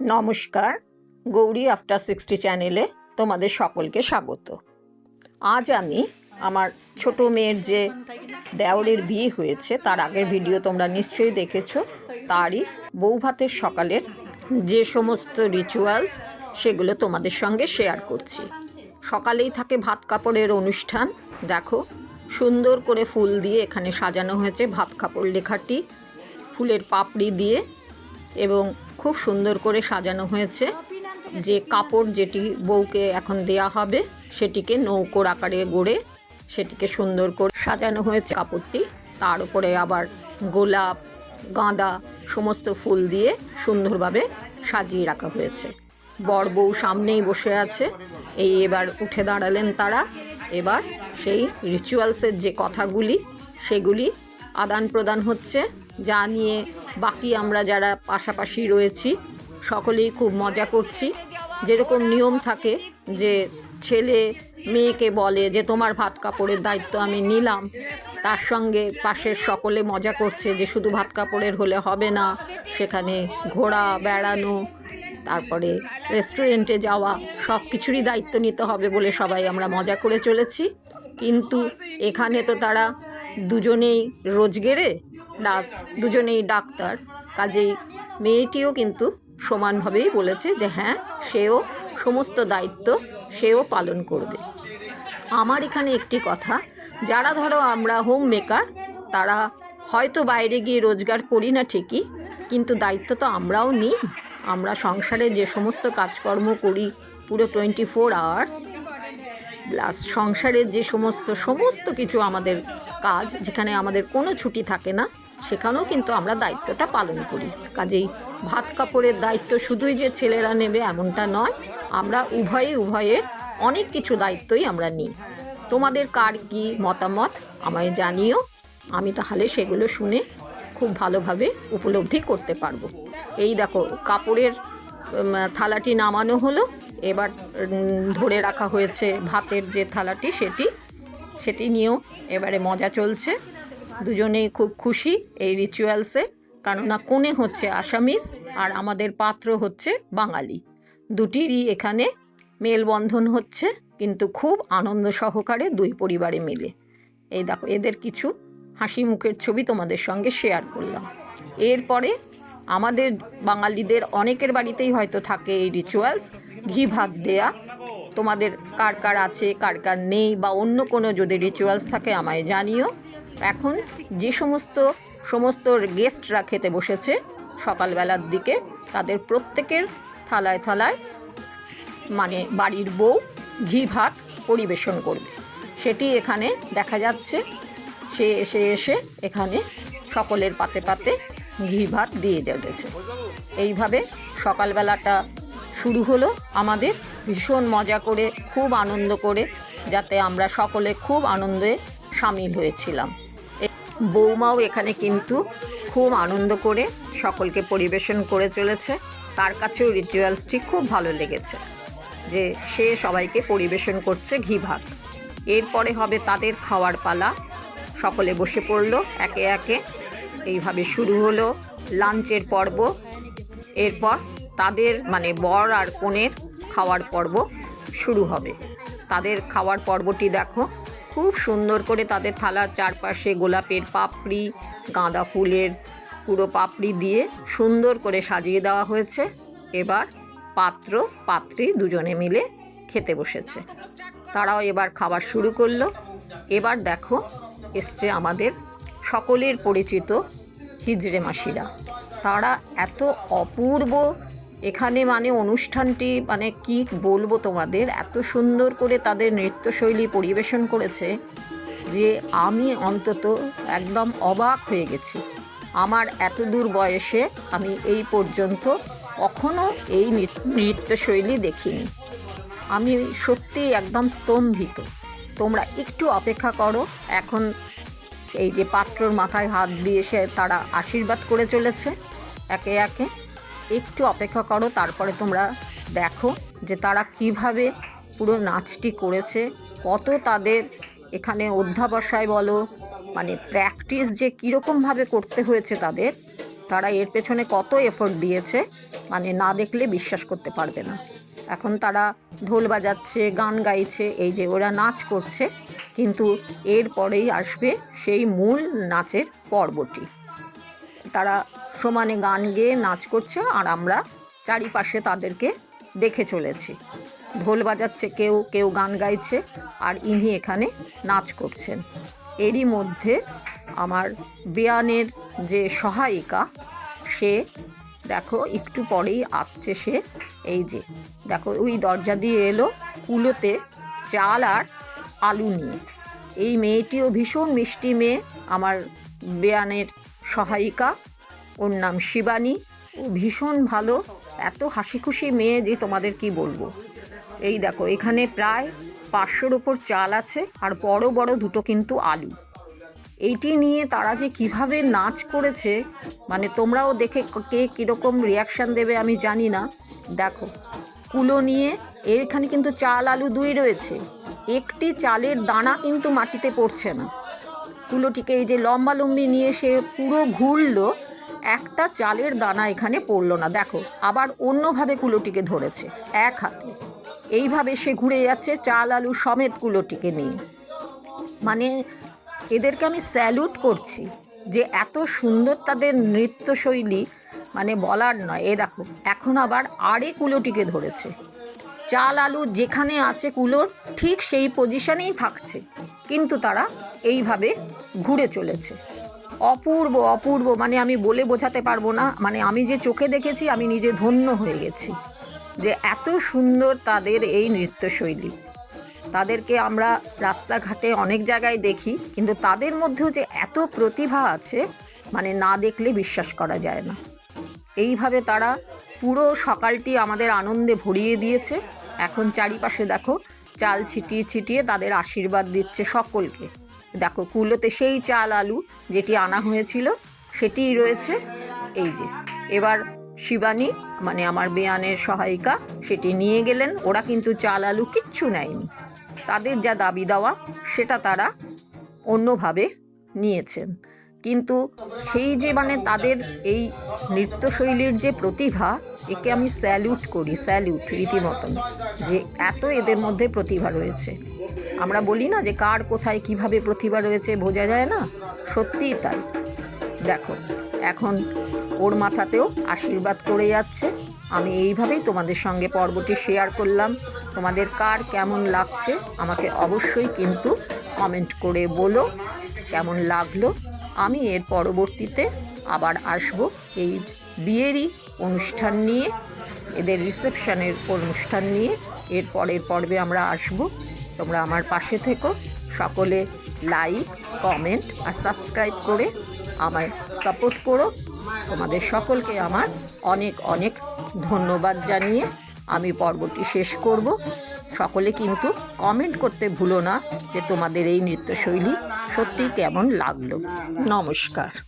নমস্কার, Gauri after sixty চ্যানেলে তোমাদের সকলকে স্বাগত। আজ আমি আমার ছোট মেয়ের যে দেওরের বিয়ে হয়েছে, তার আগের ভিডিও তোমরা নিশ্চয়ই দেখেছ, তারই বৌভাতের সকালের যে সমস্ত রিচুয়ালস সেগুলো তোমাদের সঙ্গে শেয়ার করছি। সকালেই থাকে ভাত কাপড়ের অনুষ্ঠান। দেখো, সুন্দর করে ফুল দিয়ে এখানে সাজানো হয়েছে ভাত কাপড় লেখাটি, ফুলের পাপড়ি দিয়ে এবং খুব সুন্দর করে সাজানো হয়েছে। যে কাপড় যেটি বউকে এখন দেয়া হবে, সেটিকে নৌকোর আকারে গড়ে সেটিকে সুন্দর করে সাজানো হয়েছে কাপড়টি। তার উপরে আবার গোলাপ, গাঁদা সমস্ত ফুল দিয়ে সুন্দরভাবে সাজিয়ে রাখা হয়েছে। বর বউ সামনেই বসে আছে। এই এবার উঠে দাঁড়ালেন তারা। এবার সেই রিচুয়ালসের যে কথাগুলি, সেগুলি আদান প্রদান হচ্ছে। যা নিয়ে বাকি আমরা যারা পাশাপাশি রয়েছি, সকলেই খুব মজা করছি। যেরকম নিয়ম থাকে যে ছেলে মেয়েকে বলে যে, তোমার ভাত কাপড়ের দায়িত্ব আমি নিলাম। তার সঙ্গে পাশের সকলে মজা করছে যে, শুধু ভাত কাপড়ের হলে হবে না। সেখানে ঘোরা বেড়ানো, তারপরে রেস্টুরেন্টে যাওয়া, সব কিছুরই দায়িত্ব নিতে হবে বলে সবাই আমরা মজা করে চলেছি। কিন্তু এখানে তো তারা দুজনেই রোজগেরে প্লাস দুজনেই ডাক্তার। কাজেই মেয়েটিও কিন্তু সমানভাবেই বলেছে যে হ্যাঁ সেও সমস্ত দায়িত্ব সেও পালন করবে। আমার এখানে একটি কথা, যারা ধরো আমরা হোম মেকার তারা হয়তো বাইরে গিয়ে রোজগার করি না ঠিকই, কিন্তু দায়িত্ব তো আমরাও নিই। আমরা সংসারে যে সমস্ত কাজকর্ম করি, পুরো টোয়েন্টি ফোর আওয়ার্স প্লাস সংসারের যে সমস্ত সমস্ত কিছু আমাদের কাজ, যেখানে আমাদের কোনো ছুটি থাকে না সেখানেও কিন্তু আমরা দায়িত্বটা পালন করি। কাজেই ভাত কাপড়ের দায়িত্ব শুধুই যে ছেলেরা নেবে এমনটা নয়, আমরা উভয়ে উভয়ের অনেক কিছু দায়িত্বই আমরা নিই। তোমাদের কার কি মতামত? আমায় জানিও। আমি তাহলে সেগুলো শুনে খুব ভালোভাবে উপলব্ধি করতে পারব। এই দেখো, কাপড়ের থালাটি নামানো হলো। এবার ধরে রাখা হয়েছে ভাতের যে থালাটি, সেটি সেটি নিয়েও এবারে মজা চলছে। দুজনেই খুব খুশি এই রিচুয়ালসে কেননা কোণে হচ্ছে আসামিস আর আমাদের পাত্র হচ্ছে বাঙালি। দুটিরই এখানে মেলবন্ধন হচ্ছে, কিন্তু খুব আনন্দ সহকারে দুই পরিবারে মিলে। এই দেখো, এদের কিছু হাসি মুখের ছবি তোমাদের সঙ্গে শেয়ার করলাম। এরপরে আমাদের বাঙালিদের অনেকের বাড়িতেই হয়তো থাকে এই রিচুয়ালস ঘি ভাত দেয়া। তোমাদের কার কার আছে, কার কার নেই বা অন্য কোনো যদি রিচুয়ালস থাকে, আমায় জানিও। এখন যে সমস্ত সমস্ত গেস্টরা খেতে বসেছে সকালবেলার দিকে, তাদের প্রত্যেকের থালায় থালায় মানে বাড়ির বউ ঘি ভাত পরিবেশন করবে। সেটি এখানে দেখা যাচ্ছে, সে এসে এসে এখানে সকলের পাতে পাতে ঘি ভাত দিয়ে চলেছে। এইভাবে সকালবেলাটা শুরু হলো আমাদের ভীষণ মজা করে, খুব আনন্দ করে, যাতে আমরা সকলে খুব আনন্দে সামিল হয়েছিলাম। বৌমাও এখানে কিন্তু খুব আনন্দ করে সকলকে পরিবেশন করে চলেছে। তার কাছেও রিচুয়ালসটি খুব ভালো লেগেছে যে সে সবাইকে পরিবেশন করছে ঘি ভাত। এরপরে হবে তাদের খাওয়ার পালা। সকলে বসে পড়ল, একে একে। এইভাবে শুরু হলো লাঞ্চের পর্ব। এরপর তাদের মানে বর আর কনের খাওয়ার পর্ব শুরু হবে। তাদের খাওয়ার পর্বটি দেখো। খুব সুন্দর করে তাদের থালার চারপাশে গোলাপের পাপড়ি, গাঁদা ফুলের পুরো পাপড়ি দিয়ে সুন্দর করে সাজিয়ে দেওয়া হয়েছে। এবার পাত্র, পাত্রী দুজনে মিলে খেতে বসেছে। তারাও এবার খাবার শুরু করল। এবার দেখো, এসছে আমাদের সকলের পরিচিত হিজড়ে মাসিরা। তারা এত অপূর্ব এখানে মানে অনুষ্ঠানটি মানে কি বলব তোমাদের? এত সুন্দর করে তাদের নৃত্যশৈলী পরিবেশন করেছে যে আমি অন্তত একদম অবাক হয়ে গেছি। আমার এত দূর বয়সে আমি এই পর্যন্ত কখনো এই নৃত্যশৈলী দেখিনি। আমি সত্যি একদম স্তম্ভিত। তোমরা একটু অপেক্ষা করো, এখন এই যে পাত্রর মাথায় হাত দিয়ে সে তারা আশীর্বাদ করে চলেছে, একে একে। একটু অপেক্ষা করো, তারপরে তোমরা দেখো যে তারা কীভাবে পুরো নাচটি করেছে, কত তাদের এখানে অধ্যাবসায় বলো মানে প্র্যাকটিস যে কীরকমভাবে করতে হয়েছে তাদের, তারা এর পেছনে কত এফোর্ট দিয়েছে মানে না দেখলে বিশ্বাস করতে পারবে না। এখন তারা ঢোল বাজাচ্ছে, গান গাইছে, এই যে ওরা নাচ করছে, কিন্তু এরপরেই আসবে সেই মূল নাচের পর্বটি। তারা সমানে গান গেয়ে নাচ করছে আর আমরা চারিপাশে তাদেরকে দেখে চলেছি। ঢোল বাজাচ্ছে, কেউ কেউ গান গাইছে আর ইনি এখানে নাচ করছেন। এরই মধ্যে আমার বেয়ানের যে সহায়িকা, সে দেখো একটু পরেই আসছে সে, এই যে দেখো ওই দরজা দিয়ে এলো কুলোতে চাল আর আলু নিয়ে। এই মেয়েটিও ভীষণ মিষ্টি মেয়ে, আমার বেয়ানের সহায়িকা। ওর নাম শিবানী। ও ভীষণ ভালো। এত হাসি খুশি মেয়ে যে তোমাদের কি বলব? এই দেখো, এখানে প্রায় পাঁচশোর ওপর চাল আছে আর বড় বড় দুটো কিন্তু আলু। এইটি নিয়ে তারা যে কীভাবে নাচ করেছে মানে তোমরাও দেখে কে কীরকম রিয়াকশান দেবে আমি জানি না। দেখো, কুলো নিয়ে এখানে কিন্তু চাল আলু দুই রয়েছে। একটি চালের দানা কিন্তু মাটিতে পড়ছে না। কুলোটিকে এই যে লম্বা লম্বি নিয়ে সে পুরো ঘুরলো, একটা চালের দানা এখানে পড়ল না। দেখো, আবার অন্যভাবে কুলোটিকে ধরেছে, এক হাতে। এইভাবে সে ঘুরে যাচ্ছে চাল আলু সমেত কুলোটিকে নিয়ে। মানে এদেরকে আমি স্যালুট করছি যে এত সুন্দর তাদের নৃত্যশৈলী মানে বলার নয়। এ দেখো, এখন আবার আরে কুলোটিকে ধরেছে। চাল, আলু যেখানে আছে কুলোর, ঠিক সেই পজিশনেই থাকছে। কিন্তু তারা এইভাবে ঘুরে চলেছে। অপূর্ব অপূর্ব মানে আমি বলে বোঝাতে পারব না মানে আমি যে চোখে দেখেছি, আমি নিজে ধন্য হয়ে গেছি যে এত সুন্দর তাদের এই নৃত্যশৈলী। তাদেরকে আমরা রাস্তাঘাটে অনেক জায়গায় দেখি, কিন্তু তাদের মধ্যেও যে এত প্রতিভা আছে মানে না দেখলে বিশ্বাস করা যায় না। এইভাবে তারা পুরো সকালটি আমাদের আনন্দে ভরিয়ে দিয়েছে। এখন চারিপাশে দেখো, চাল ছিটিয়ে ছিটিয়ে তাদের আশীর্বাদ দিচ্ছে সকলকে। দেখো, কুলোতে সেই চাল আলু যেটি আনা হয়েছিল, সেটিই রয়েছে। এই যে, এবার শিবানী মানে আমার বেয়ানের সহায়িকা, সেটি নিয়ে গেলেন। ওরা কিন্তু চাল আলু কিচ্ছু নেয়নি। তাদের যা দাবি দেওয়া, সেটা তারা অন্যভাবে নিয়েছেন। কিন্তু সেই যে মানে তাদের এই নৃত্যশৈলীর যে প্রতিভা একে আমি স্যালুট করি স্যালুট রীতিমতন, যে এত এদের মধ্যে প্রতিভা রয়েছে। আমরা বলি না যে কার কোথায় কীভাবে প্রতিভা রয়েছে, বোঝা যায় না, সত্যিই তাই। দেখো, এখন ওর মাথাতেও আশীর্বাদ করে যাচ্ছে। আমি এইভাবেই তোমাদের সঙ্গে পর্বটি শেয়ার করলাম। তোমাদের কার কেমন লাগছে, আমাকে অবশ্যই কিন্তু কমেন্ট করে বলো, কেমন লাগল। আমি এর পরবর্তীতে আবার আসব এই বিয়েরই অনুষ্ঠান নিয়ে, এদের রিসেপশনের অনুষ্ঠান নিয়ে, এর পরের পর্বে আমরা আসব। তোমরা আমার পাশে থেকো। সকলে লাইক, কমেন্ট আর সাবস্ক্রাইব করে আমায় সাপোর্ট করো। তোমাদের সকলকে আমার অনেক অনেক ধন্যবাদ জানিয়ে আমি পর্বটি শেষ করব। সকলে কিন্তু কমেন্ট করতে ভুলো না যে তোমাদের এই নৃত্যশৈলী সত্যি কেমন লাগল। নমস্কার।